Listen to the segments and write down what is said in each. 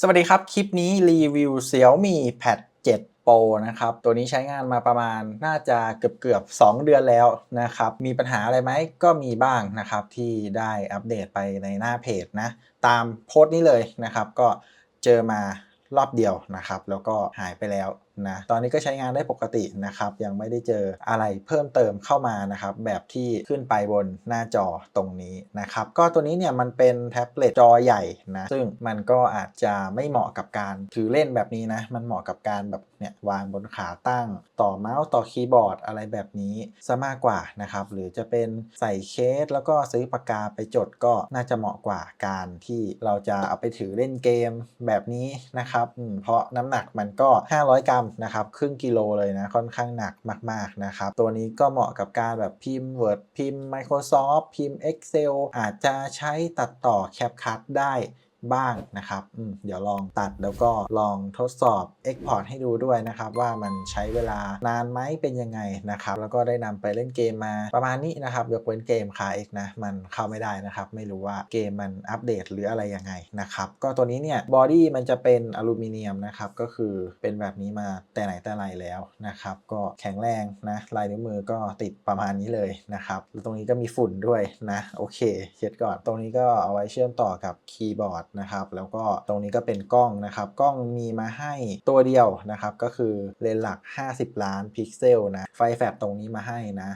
สวัสดีครับ คลิปนี้รีวิว Xiaomi Pad 7 Pro นะครับ ตัวนี้ใช้งานมาประมาณน่าจะเกือบเกือบ2 เดือนแล้วนะครับ มีปัญหาอะไรไหมก็มีบ้างนะครับ ที่ได้อัปเดตไปในหน้าเพจนะ ตามโพสต์นี้เลยนะครับ ก็เจอมารอบเดียวนะครับ แล้วก็หายไปแล้ว นะตอนนี้ก็ใช้งานได้ปกตินะครับ ยังไม่ได้เจออะไรเพิ่มเติมเข้ามานะครับ แบบที่ขึ้นไปบนหน้าจอตรงนี้นะครับ ก็ตัวนี้เนี่ยมันเป็นแท็บเล็ตจอใหญ่นะ ซึ่งมันก็อาจจะไม่เหมาะกับการถือเล่นแบบนี้นะ มันเหมาะกับการแบบเนี่ยวางบนขาตั้ง ต่อเมาส์ต่อคีย์บอร์ดอะไรแบบนี้ซะมากกว่านะครับ หรือจะเป็นใส่เคสแล้วก็ซื้อปากกาไปจดก็น่าจะเหมาะกว่าการที่เราจะเอาไปถือเล่นเกมแบบนี้นะครับเพราะน้ำหนักมันก็ 500 กรัมนะครับครึ่งกิโลเลยนะค่อนข้างหนักมากๆนะครับตัวนี้ก็เหมาะกับการแบบพิมพ์ Word พิมพ์ Microsoft พิมพ์ Excel อาจจะใช้ตัดต่อ CapCut ได้ บ้างนะครับเดี๋ยวลองตัดแล้วก็ลองทดสอบ Export ให้ดูด้วยนะครับว่ามันใช้เวลานานไหมเป็นยังไงนะครับ แล้วก็ได้นำไปเล่นเกมมาประมาณนี้นะครับยกเว้นเกมคาเอ็กนะมันเข้าไม่ได้นะครับ ไม่รู้ว่าเกมมันอัปเดตหรืออะไรยังไงนะครับก็ตัวนี้เนี่ยบอดี้มันจะเป็นอลูมิเนียมนะครับก็คือเป็นแบบนี้มาแต่ไหนแต่ไรแล้วนะครับก็แข็งแรงนะลายนิ้วมือก็ติดประมาณนี้เลยนะครับแล้วตรงนี้ก็มีฝุ่นด้วยนะโอเคเช็ดก่อนตรงนี้ก็เอาไว้เชื่อมต่อกับคีย์บอร์ดนะครับ แล้วก็ตรงนี้ก็เป็นกล้องนะครับ กล้องมีมาให้ตัวเดียวนะครับ ก็คือเลนส์หลัก 50 ล้านพิกเซลนะ ไฟแฟลชตรงนี้มาให้นะ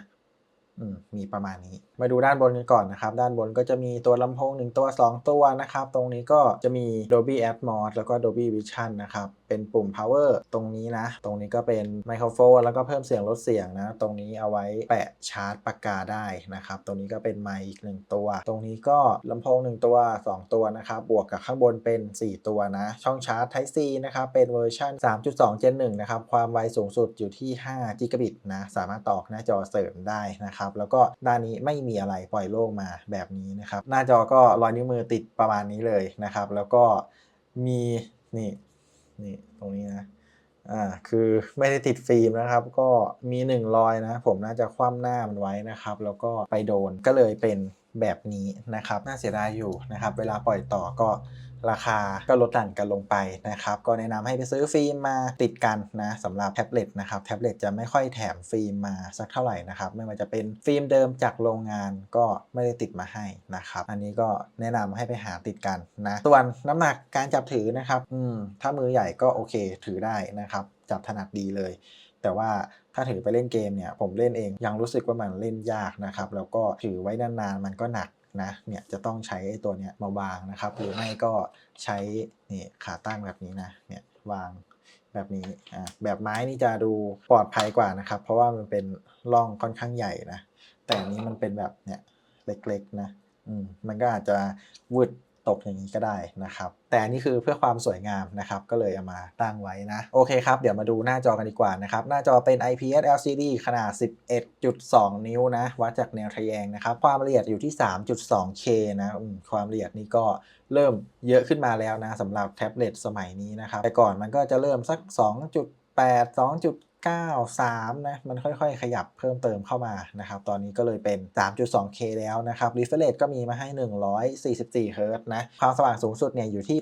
มมีประมาณนี้ มาดูด้านบนกันก่อนนะครับ ด้านบนก็จะมีตัวลำโพง 1 ตัว 2 ตัวนะครับ ตรงนี้ก็จะมี Dolby Atmos แล้วก็ Dolby Vision นะครับ เป็นปุ่ม power ตรงนี้นะ ตรงนี้ก็เป็นไมโครโฟนแล้วก็เพิ่มเสียงลดเสียงนะ ตรงนี้เอาไว้แปะชาร์จปากกาได้นะครับ ตรงนี้ก็เป็นไมค์อีก1ตัว ตรงนี้ก็ลำโพง1ตัว 2 ตัวนะครับ บวกกับข้างบนเป็น 4 ตัวนะ ช่องชาร์จ Type C นะครับ เป็นเวอร์ชัน3.2 Gen 1นะครับ ความไวสูงสุดอยู่ที่5กิกะบิตนะ สามารถต่อหน้าจอเสริมได้นะครับ แล้วก็ด้านนี้ไม่มีอะไรปล่อยโล่งมาแบบนี้นะครับ หน้าจอก็รอยนิ้วมือติดประมาณนี้เลยนะครับ แล้วก็มีนี่ นี่ตรงนี้นะอ่าคือไม่ได้ติดฟิล์มนะครับ ก็มีหนึ่งรอยนะ ผมน่าจะคว่ำหน้ามันไว้นะครับ แล้วก็ไปโดนก็เลยเป็นแบบนี้นะครับ น่าเสียดายอยู่นะครับ เวลาปล่อยต่อก็ ราคาก็ลดหลั่นกันลงไปนะครับ ก็แนะนำให้ไปซื้อฟิล์มมาติดกันนะสำหรับแท็บเล็ตนะครับแท็บเล็ตจะไม่ค่อยแถมฟิล์มมาสักเท่าไหร่นะครับ ไม่ว่าจะเป็นฟิล์มเดิมจากโรงงานก็ไม่ได้ติดมาให้นะครับ อันนี้ก็แนะนำให้ไปหาติดกันนะส่วนน้ำหนักการจับถือนะครับอืมถ้ามือใหญ่ก็โอเคถือได้นะครับจับถนัดดีเลย แต่ว่าถ้าถือไปเล่นเกมเนี่ยผมเล่นเองยังรู้สึกว่ามันเล่นยากนะครับแล้วก็ถือไว้นานๆมันก็หนัก นะเนี่ยจะต้องใช้ไอ้ตัวเนี้ยมาวางนะครับ หรือไม่ก็ใช้นี่ขาตั้งแบบนี้นะเนี่ยวางแบบนี้อ่าแบบไม้นี่จะดูปลอดภัยกว่านะครับ เพราะว่ามันเป็นร่องค่อนข้างใหญ่นะแต่อันนี้มันเป็นแบบเนี่ยเล็กๆนะอืมมันก็อาจจะวืด ตกอย่างนี้ก็ได้นะครับ แต่นนี้คือเพื่อความสวยงามนะครับ ก็เลยเอามาตั้งไว้นะ โอเคครับ เดี๋ยวมาดูหน้าจอกันดีกว่านะครับ หน้าจอเป็น IPS LCD ขนาด 11.2 นิ้วนะ วัดจากแนวทะแยงนะครับ ความละเอียดอยู่ที่ 3.2K นะความละเอียดนี่ก็เริ่มเยอะขึ้นมาแล้วนะสำหรับแท็บเล็ตสมัยนี้นะครับ แต่ก่อนมันก็จะเริ่มสัก 2.8 2. 2.93 นะ มันค่อยๆ ขยับเพิ่มเติมเข้ามานะครับ ตอนนี้ก็เลยเป็น 3.2K แล้วนะครับ refresh ก็มีมาให้ 144 Hz นะ ความสว่างสูงสุดเนี่ยอยู่ที่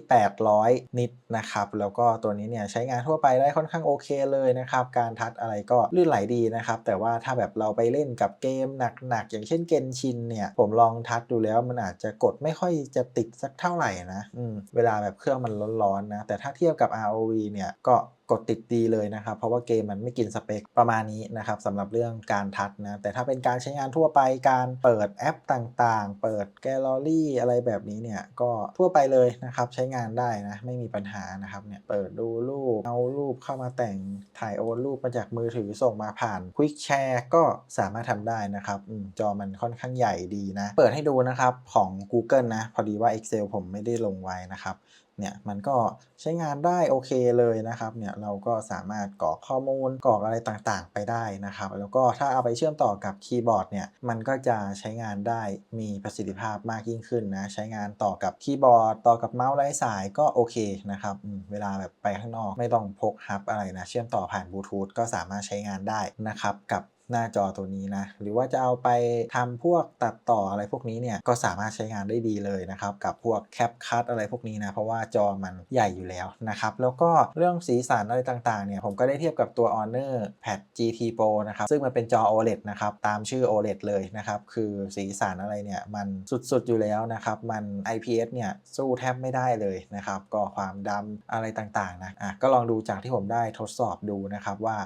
800 นิตนะครับ แล้วก็ตัวนี้เนี่ยใช้งานทั่วไปได้ค่อนข้างโอเคเลยนะครับ การทัชอะไรก็ลื่นไหลดีนะครับ แต่ว่าถ้าแบบเราไปเล่นกับเกมหนักๆ อย่างเช่นเกนชินเนี่ย ผมลองทัชดูแล้วมันอาจจะกดไม่ค่อยจะติดสักเท่าไหร่นะ อืม เวลาแบบเครื่องมันร้อนๆนะ แต่ถ้าเทียบกับ ROV เนี่ยก็ กดติดดีเลยนะครับ เพราะว่าเกมมันไม่กินสเปคประมาณนี้นะครับสำหรับเรื่องการทัชนะแต่ถ้าเป็นการใช้งานทั่วไปการเปิดแอปต่างๆ เปิดแกลเลอรี่อะไรแบบนี้เนี่ยก็ทั่วไปเลยนะครับใช้งานได้นะไม่มีปัญหานะครับเนี่ยเปิดดูรูปเอารูปเข้ามาแต่งถ่ายโอนรูปมาจากมือถือส่งมาผ่าน Quick Share ก็สามารถทำได้นะครับอมจอมันค่อนข้างใหญ่ดีนะ เปิดให้ดูนะครับของ Google นะ พอดีว่า Excel ผมไม่ได้ลงไว้นะครับ เนี่ยมันก็ใช้งานได้โอเคเลยนะครับเนี่ยเราก็สามารถกรอกข้อมูลกรอกอะไรต่างๆ ไปได้นะครับ แล้วก็ถ้าเอาไปเชื่อมต่อกับคีย์บอร์ดเนี่ยมันก็จะใช้งานได้มีประสิทธิภาพมากยิ่งขึ้นนะใช้งานต่อกับคีย์บอร์ด ต่อกับเมาส์ไร้สายก็โอเคนะครับเวลาแบบไปข้างนอกไม่ต้องพกฮับอะไรนะเชื่อมต่อผ่านบลูทูธก็สามารถใช้งานได้นะครับกับ หน้าจอตัวนี้นะ หรือว่าจะเอาไปทำพวกตัดต่ออะไรพวกนี้เนี่ยก็สามารถใช้งานได้ดีเลยนะครับ กับพวกแคปคัตอะไรพวกนี้นะ เพราะว่าจอมันใหญ่อยู่แล้วนะครับ แล้วก็เรื่องสีสันอะไรต่างๆเนี่ยผมก็ได้เทียบกับตัว Honor Pad GT Pro นะครับ ซึ่งมันเป็นจอ OLED นะครับตามชื่อ OLED เลยนะครับคือสีสันอะไรเนี่ยมันสุดๆอยู่แล้วนะครับมัน IPS เนี่ยสู้แทบไม่ได้เลยนะครับก็ความดำอะไรต่างๆนะอะก็ลองดูจากที่ผมได้ทดสอบดูนะครับว่า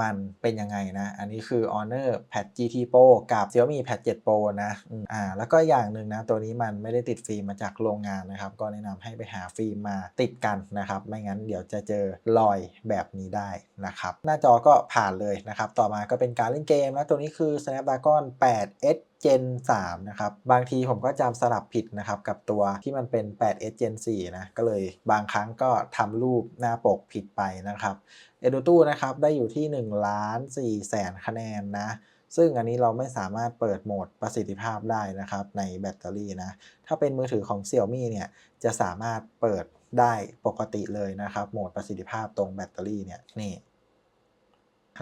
มันเป็นยังไงนะ อันนี้คือ Honor Pad GT Pro กับ Xiaomi Pad 7 Pro นะอ่าแล้วก็อย่างหนึ่งนะ ตัวนี้มันไม่ได้ติดฟิล์มมาจากโรงงานนะครับ ก็แนะนำให้ไปหาฟิล์มมาติดกันนะครับ ไม่งั้นเดี๋ยวจะเจอรอยแบบนี้ได้นะครับ หน้าจอก็ผ่านเลยนะครับ ต่อมาก็เป็นการเล่นเกมนะตัวนี้คือ Snapdragon 8 S Gen 3 นะครับ บางทีผมก็จำสลับผิดนะครับ กับตัวที่มันเป็น 8S Gen 4 นะ ก็เลยบางครั้งก็ทำรูปหน้าปกผิดไปนะครับเอดูตูนะครับ ได้อยู่ที่ 1 ล้าน4แสนคะแนนนะซึ่งอันนี้เราไม่สามารถเปิดโหมดประสิทธิภาพได้นะครับ ในแบตเตอรี่นะ ถ้าเป็นมือถือของ Xiaomi เนี่ย จะสามารถเปิดได้ปกติเลยนะครับ โหมดประสิทธิภาพตรงแบตเตอรี่เนี่ย นี่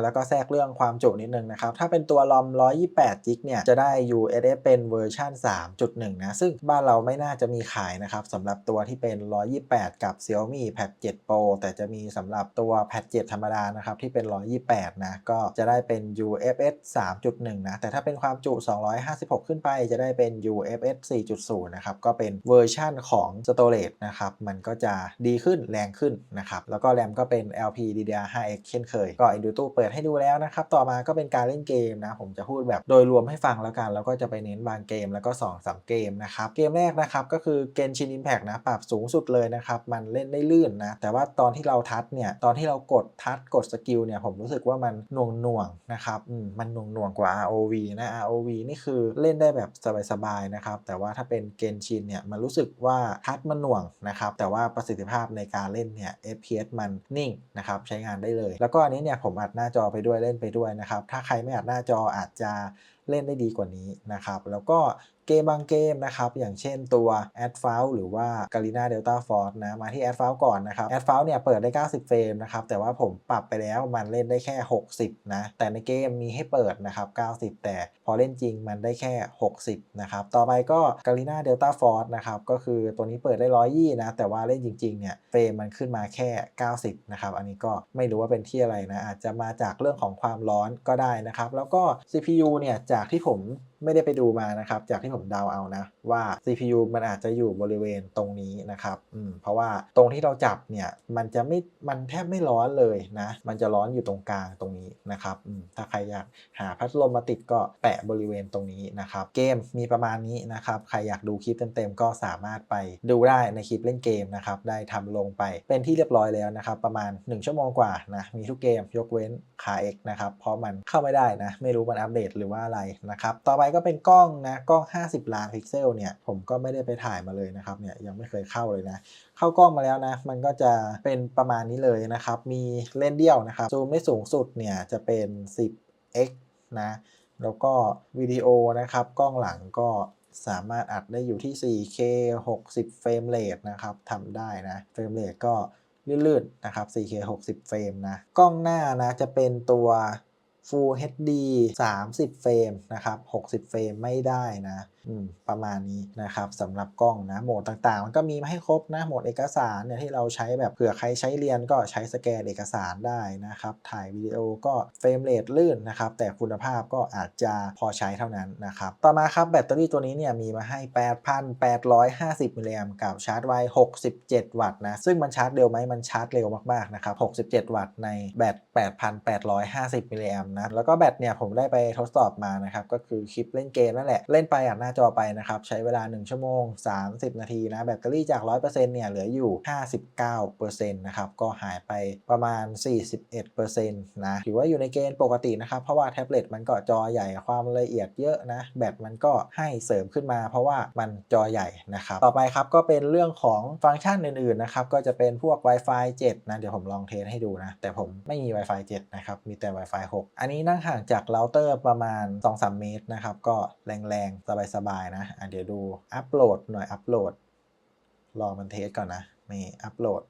แล้วก็แทรกเรื่องความจุนิดนึงนะครับ ถ้าเป็นตัวลอม128 g b เนี่ยจะได้ USS เป็นเวอร์ชัน3.1 นะ ซึ่งบ้านเราไม่น่าจะมีขายนะครับสำหรับตัวที่เป็น 128 กับ Xiaomi Pad 7 Pro แต่จะมีสำหรับตัว Pad 7 ธรรมดานะครับที่เป็น 128 นะ ก็จะได้เป็น UFS 3.1 นะ แต่ถ้าเป็นความจุ 256 ขึ้นไปจะได้เป็น UFS 4.0 นะครับ ก็เป็นเวอร์ชันของ Storage นะครับ มันก็จะดีขึ้นแรงขึ้นนะครับ แล้วก็แรมก็เป็น LPDDR5X เช่นเคย ก็ Enduto เปิดให้ดูแล้วนะครับ ต่อมาก็เป็นการเล่นเกมนะ ผมจะพูดแบบโดยรวมให้ฟังแล้วกัน แล้วก็จะไปเน้นบางเกมแล้วก็2-3เกมนะครับ เกมแรกนะครับก็คือ Genshin Impact นะ ปรับสูงสุดเลยนะครับ มันเล่นได้ลื่นนะ แต่ว่าตอนที่เราทัชเนี่ย ตอนที่เรากดทัชกดสกิลเนี่ย ผมรู้สึกว่ามันหน่วงหน่วงๆนะครับอืมมันหน่วงหน่วงๆกว่า ROV นะ ROV นี่คือเล่นได้แบบสบายๆนะครับ แต่ว่าถ้าเป็น Genshin เนี่ย มันรู้สึกว่าทัชมันหน่วงนะครับ แต่ว่าประสิทธิภาพในการเล่นเนี่ย FPS มันนิ่งนะครับ ใช้งานได้เลย แล้วก็อันนี้เนี่ยผมอัดหน้าจอไปด้วยเล่นไปด้วยนะครับ ถ้าใครไม่อัดหน้าจออาจจะเล่นได้ดีกว่านี้นะครับ แล้วก็ เกมบางเกมนะครับ อย่างเช่นตัว a d f a l หรือว่า g a r i n a Delta Force นะ มาที่ a d f a l ก่อนนะครับ a d f a l เนี่ยเปิดได้ 90 เฟรมนะครับ แต่ว่าผมปรับไปแล้วมันเล่นได้แค่ 60 นะ แต่ในเกมมีให้เปิดนะครับ 90 แต่พอเล่นจริงมันได้แค่ 60 นะครับ ต่อไปก็ g a r i n a Delta Force นะครับ ก็คือตัวนี้เปิดได้ 120 นะ แต่ว่าเล่นจริงๆ เนี่ย เฟรมมันขึ้นมาแค่ 90 นะครับ อันนี้ก็ไม่รู้ว่าเป็นที่อะไรนะ อาจจะมาจากเรื่องของความร้อนก็ได้นะครับ แล้วก็ CPU เนี่ย จากที่ผม ไม่ได้ไปดูมานะครับ จากที่ผมเดาเอานะว่า CPU มันอาจจะอยู่บริเวณตรงนี้นะครับอืมเพราะว่าตรงที่เราจับเนี่ยมันจะไม่มันแทบไม่ร้อนเลยนะมันจะร้อนอยู่ตรงกลางตรงนี้นะครับอืมถ้าใครอยากหาพัดลมมาติดก็แปะบริเวณตรงนี้นะครับ เกมมีประมาณนี้นะครับใครอยากดูคลิปเต็มๆก็สามารถไปดูได้ในคลิปเล่นเกมนะครับได้ทำลงไปเป็นที่เรียบร้อยแล้วนะครับประมาณ 1 ชั่วโมงกว่านะมีทุกเกมยกเว้นคาเอกนะครับเพราะมันเข้าไม่ได้นะไม่รู้มันอัปเดตหรือว่าอะไรนะครับต่อไปก็เป็นกล้องนะกล้อง 50 ล้านพิกเซลเนี่ยผมก็ไม่ได้ไปถ่ายมาเลยนะครับเนี่ยยังไม่เคยเข้าเลยนะ เข้ากล้องมาแล้วนะ มันก็จะเป็นประมาณนี้เลยนะครับ มีเลนส์เดียวนะครับซูมได้สูงสุดเนี่ยจะเป็น 10x นะแล้วก็วิดีโอนะครับ กล้องหลังก็สามารถอัดได้อยู่ที่ 4K 60 เฟรมเรทนะครับทำได้นะเฟรมเรทก็ลื่นๆนะครับ 4K 60 เฟรมนะ กล้องหน้านะจะเป็นตัว Full HD 30 เฟรมนะครับ 60 เฟรมไม่ได้นะประมาณนี้นะครับสำหรับกล้องนะโหมดต่างๆ มันก็มีมาให้ครบนะโหมดเอกสารเนี่ยที่เราใช้แบบเผื่อใครใช้เรียนก็ใช้สแกนเอกสารได้นะครับ ถ่ายวิดีโอก็เฟรมเรทลื่นนะครับ แต่คุณภาพก็อาจจะพอใช้เท่านั้นนะครับ ต่อมาครับแบตเตอรี่ตัวนี้เนี่ยมีมาให้ 8,850 มิลลิแอมกับชาร์จไว 67 วัตต์นะ ซึ่งมันชาร์จเร็วไหมมันชาร์จเร็วมากๆนะครับ 67 วัตต์ในแบต 8,850 มิลลิแอมนะแล้วก็แบตเนี่ยผมได้ไปทดสอบมานะครับก็คือคลิปเล่นเกมนั่นแหละเล่นไปอะหน้าจอไปนะครับใช้เวลา 1 ชั่วโมง 30 นาทีนะแบตเตอรี่จาก 100%เนี่ยเหลืออยู่ 59%นะครับก็หายไปประมาณ 41%นะถือว่าอยู่ในเกณฑ์ปกตินะครับเพราะว่าแท็บเล็ตมันก็จอใหญ่ความละเอียดเยอะนะแบตมันก็ให้เสริมขึ้นมา เพราะว่ามันจอใหญ่นะครับต่อไปครับก็เป็นเรื่องของฟังก์ชันอื่นๆนะครับก็จะเป็นพวก Wi-Fi 7 นะเดี๋ยวผมลองเทสให้ดูนะแต่ผมไม่มี Wi-Fi 7 นะครับมีแต่ Wi-Fi 6 อันนี้นั่งห่างจากเราเตอร์ประมาณ 2-3 เมตรนะครับ ก็แรงๆ สบายๆ นะอะเดี๋ยวดูอัปโหลดหน่อยอัปโหลด รอมันเทสก่อนนะนี่อัปโหลด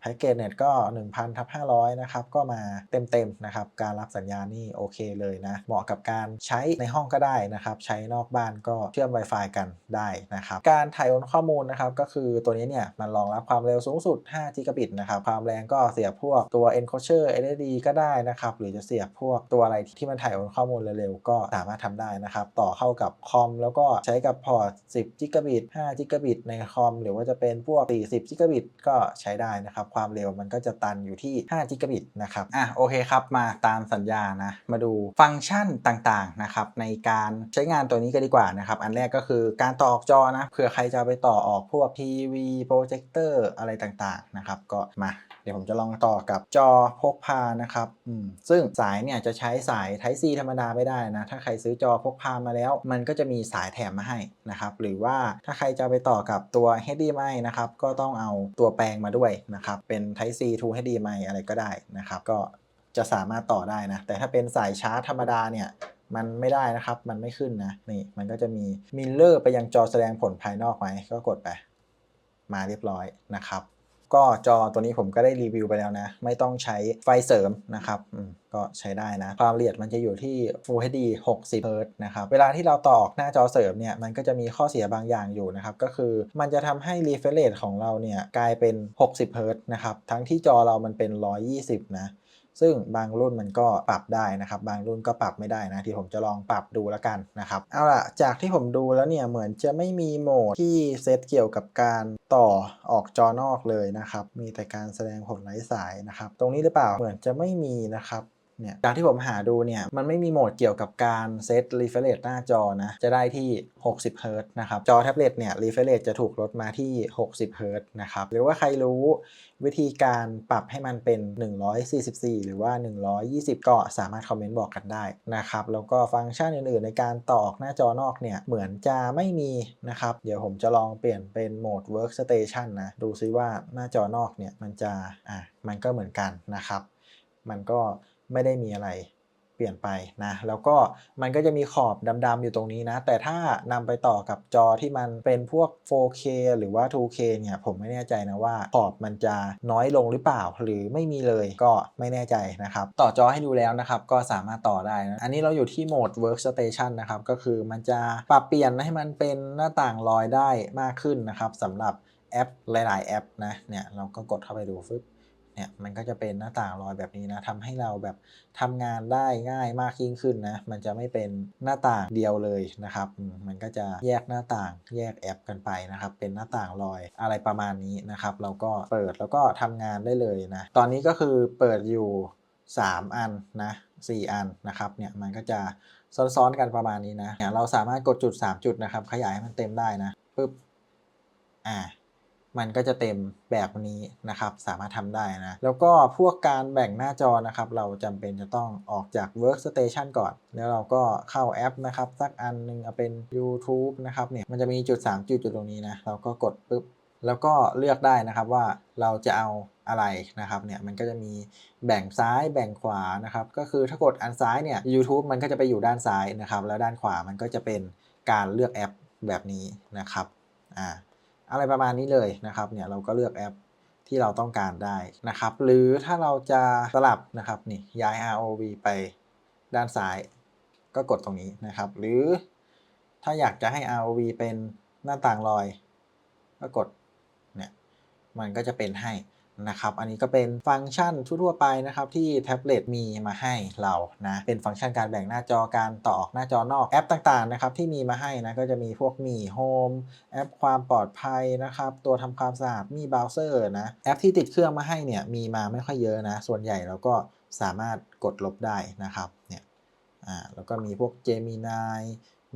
แพ็กเกจเน็ตก็ 1,000ทับ500 นะครับ ก็มาเต็มๆนะครับ การรับสัญญาณนี่โอเคเลยนะ เหมาะกับการใช้ในห้องก็ได้นะครับ ใช้นอกบ้านก็เชื่อม Wi-Fi กันได้นะครับ การถ่ายโอนข้อมูลนะครับ ก็คือตัวนี้เนี่ย มันรองรับความเร็วสูงสุด5 g b นะครับ ความแรงก็เสียบพวกตัว encoder SSD ก็ได้นะครับ หรือจะเสียบพวกตัวอะไรที่มันถ่ายโอนข้อมูลเร็วๆ ก็สามารถทำได้นะครับ ต่อเข้ากับคอมแล้วก็ใช้กับพอร์ต 10 g b 5 g b ในคอม หรือว่าจะเป็นพวก 40 g b ก็ใช้ได้นะครับ ความเร็วมันก็จะตันอยู่ที่5 g b นะครับ อะโอเคครับ มาตามสัญญานะ มาดูฟังก์ชันต่างๆนะครับในการใช้งานตัวนี้ก็ดีกว่านะครับ อันแรกก็คือการต่อออกจอนะเผื่อใครจะไปต่อออกพวกทีวีโปรเจคเตอร์อะไรต่างๆนะครับ ก็มาเดี๋ยวผมจะลองต่อกับจอพกพานะครับอืมซึ่งสายเนี่ยจะใช้สาย Type C ธรรมดาไม่ได้นะ ถ้าใครซื้อจอพกพามาแล้ว มันก็จะมีสายแถมมาให้นะครับ หรือว่าถ้าใครจะไปต่อกับตัว HDMI นะครับ ก็ต้องเอาตัวแปลงมาด้วยนะครับ เป็น Type C to HDMI อะไรก็ได้นะครับ ก็จะสามารถต่อได้นะ แต่ถ้าเป็นสายชาร์จธรรมดาเนี่ยมันไม่ได้นะครับ มันไม่ขึ้นนะ นี่มันก็จะมีมิลเลอร์ไปยังจอแสดงผลภายนอกไหมก็กดไป มาเรียบร้อยนะครับ ก็จอตัวนี้ผมก็ได้รีวิวไปแล้วนะ ไม่ต้องใช้ไฟเสริมนะครับก็ใช้ได้นะ ความละเอียดมันจะอยู่ที่ Full HD 60 Hz นะครับ เวลาที่เราต่อออกหน้าจอเสริมเนี่ย มันก็จะมีข้อเสียบางอย่างอยู่นะครับ ก็คือมันจะทำให้ refresh rate ของเราเนี่ย กลายเป็น 60 Hz นะครับ ทั้งที่จอเรามันเป็น 120 นะ ซึ่งบางรุ่นมันก็ปรับได้นะครับ บางรุ่นก็ปรับไม่ได้นะที่ผมจะลองปรับดูแล้วกันนะครับเอาล่ะจากที่ผมดูแล้วเนี่ยเหมือนจะไม่มีโหมดที่เซตเกี่ยวกับการต่อออกจอนอกเลยนะครับ มีแต่การแสดงผลไร้สายนะครับ ตรงนี้หรือเปล่าเหมือนจะไม่มีนะครับ เนี่ยจากที่ผมหาดูเนี่ยมันไม่มีโหมดเกี่ยวกับการเซต refresh rate หน้าจอนะจะได้ที่ 60 Hz นะครับจอแท็บเล็ตเนี่ย refresh rate จะถูกลดมาที่ 60 Hz นะครับหรือว่าใครรู้วิธีการปรับให้มันเป็น 144 หรือว่า 120 ก็สามารถคอมเมนต์บอกกันได้นะครับแล้วก็ฟังก์ชันอื่นๆ ในการต่อออกหน้าจอนอกเนี่ยเหมือนจะไม่มีนะครับเดี๋ยวผมจะลองเปลี่ยนเป็นโหมด workstation นะดูซิว่าหน้าจอนอกเนี่ยมันจะอะมันก็เหมือนกันนะครับ มันก็ ไม่ได้มีอะไรเปลี่ยนไปนะแล้วก็มันก็จะมีขอบดำๆอยู่ตรงนี้นะ แต่ถ้านำไปต่อกับจอที่มันเป็นพวก 4K หรือว่า 2K เนี่ยผมไม่แน่ใจนะว่าขอบมันจะน้อยลงหรือเปล่า หรือไม่มีเลยก็ไม่แน่ใจนะครับ ต่อจอให้ดูแล้วนะครับ ก็สามารถต่อได้นะอันนี้เราอยู่ที่โหมด workstation นะครับก็คือมันจะปรับเปลี่ยนให้มันเป็นหน้าต่างลอยได้มากขึ้นนะครับสำหรับแอปหลาย ๆ แอปนะเนี่ยเราก็กดเข้าไปดูฟึบ เนี่ยมันก็จะเป็นหน้าต่างลอยแบบนี้นะทำให้เราแบบทำงานได้ง่ายมากยิ่งขึ้นนะ มันจะไม่เป็นหน้าต่างเดียวเลยนะครับมมันก็จะแยกหน้าต่างแยกแอปกันไปนะครับ เป็นหน้าต่างลอยอะไรประมาณนี้นะครับ เราก็เปิดแล้วก็ทำงานได้เลยนะ ตอนนี้ก็คือเปิดอยู่ 3 อันนะ4อันนะครับเนี่ยมันก็จะซ้อนๆกันประมาณนี้นะเนี่ยเราสามารถกดจุด 3 จุดนะครับ ขยายให้มันเต็มได้นะปึ๊บอ่า มันก็จะเต็มแบบนี้นะครับสามารถทำได้นะ แล้วก็พวกการแบ่งหน้าจอนะครับ เราจำเป็นจะต้องออกจาก Workstation ก่อน แล้วเราก็เข้าแอปนะครับ สักอันหนึงเอาเป็น YouTube นะครับเนี่ยมันจะมีจุด 3 จุดอยู่ตรงนี้นะ เราก็กดปุ๊บ แล้วก็เลือกได้นะครับว่าเราจะเอาอะไรนะครับเนี่ยมันก็จะมีแบ่งซ้ายแบ่งขวานะครับ ก็คือถ้ากดอันซ้ายเนี่ย YouTube มันก็จะไปอยู่ด้านซ้ายนะครับ แล้วด้านขวามันก็จะเป็นการเลือกแอปแบบนี้นะครับอ่า อะไรประมาณนี้เลยนะครับเนี่ยเราก็เลือกแอปที่เราต้องการได้นะครับ หรือถ้าเราจะสลับนะครับนี่ย้าย ROV ไปด้านซ้าย ก็กดตรงนี้นะครับ หรือถ้าอยากจะให้ ROV เป็นหน้าต่างลอย ก็กดเนี่ยมันก็จะเป็นให้ นะครับอันนี้ก็เป็นฟังก์ชันทั่วไปนะครับที่แท็บเล็ตมีมาให้เรานะเป็นฟังก์ชันการแบ่งหน้าจอการต่อออกหน้าจอนอกแอปต่างๆนะครับที่มีมาให้นะก็จะมีพวกมีโฮมแอปความปลอดภัยนะครับตัวทำความสะอาดมีเบราว์เซอร์นะแอปที่ติดเครื่องมาให้เนี่ยมีมาไม่ค่อยเยอะนะส่วนใหญ่เราก็สามารถกดลบได้นะครับเนี่ยอ่าแล้วก็มีพวก Gemini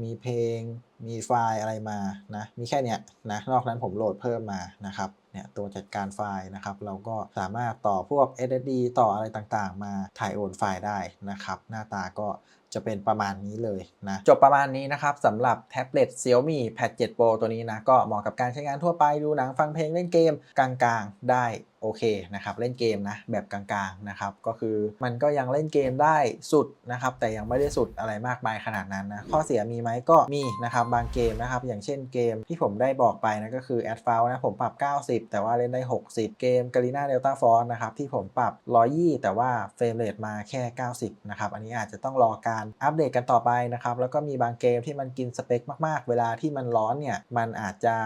มีเพลง มีไฟล์อะไรมานะมีแค่เนี้ยนะนอกนั้นผมโหลดเพิ่มมานะครับ เนี่ยตัวจัดการไฟล์นะครับเราก็สามารถต่อพวก SSD ต่ออะไรต่างๆ มาถ่ายโอนไฟล์ได้นะครับ หน้าตาก็จะเป็นประมาณนี้เลยนะจบประมาณนี้นะครับสำหรับแท็บเล็ต Xiaomi Pad 7 Pro ตัวนี้นะ ก็เหมาะกับการใช้งานทั่วไปดูหนังฟังเพลงเล่นเกมกลางๆได้โอเคนะครับเล่นเกมนะแบบกลางๆนะครับก็คือมันก็ยังเล่นเกมได้สุดนะครับแต่ยังไม่ได้สุดอะไรมากมายขนาดนั้นนะข้อเสียมีไหมก็มีนะครับบางเกมนะครับอย่างเช่นเกมที่ผมได้บอกไปนะก็คือ a d f o u นะผมปรับ90 50แต่ว่าเล่นได้ 60 เกมกาลิน่าเดลต้าฟอนนะครับที่ผมปรับ 120 แต่ว่าเฟรมเรทมาแค่ 90 นะครับ อันนี้อาจจะต้องรอการอัปเดตกันต่อไปนะครับ แล้วก็มีบางเกมที่มันกินสเปคมากๆ เวลาที่มันร้อนเนี่ย มันอาจจะ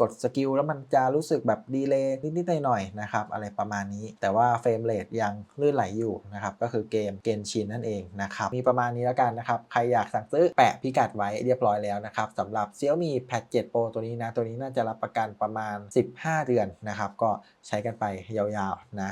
กดสกิลแล้วมันจะรู้สึกแบบดีเลย์นิดๆหน่อยๆนะครับอะไรประมาณนี้ แต่ว่าเฟรมเรทยังลื่นไหลอยู่นะครับก็คือเกมเกนชินนั่นเองนะครับมีประมาณนี้แล้วกันนะครับใครอยากสั่งซื้อแปะพิกัดไว้เรียบร้อยแล้วนะครับสำหรับ Xiaomi Pad 7 Pro ตัวนี้นะตัวนี้น่าจะรับประกันประมาณ 15 เดือนนะครับก็ใช้กันไปยาวๆนะ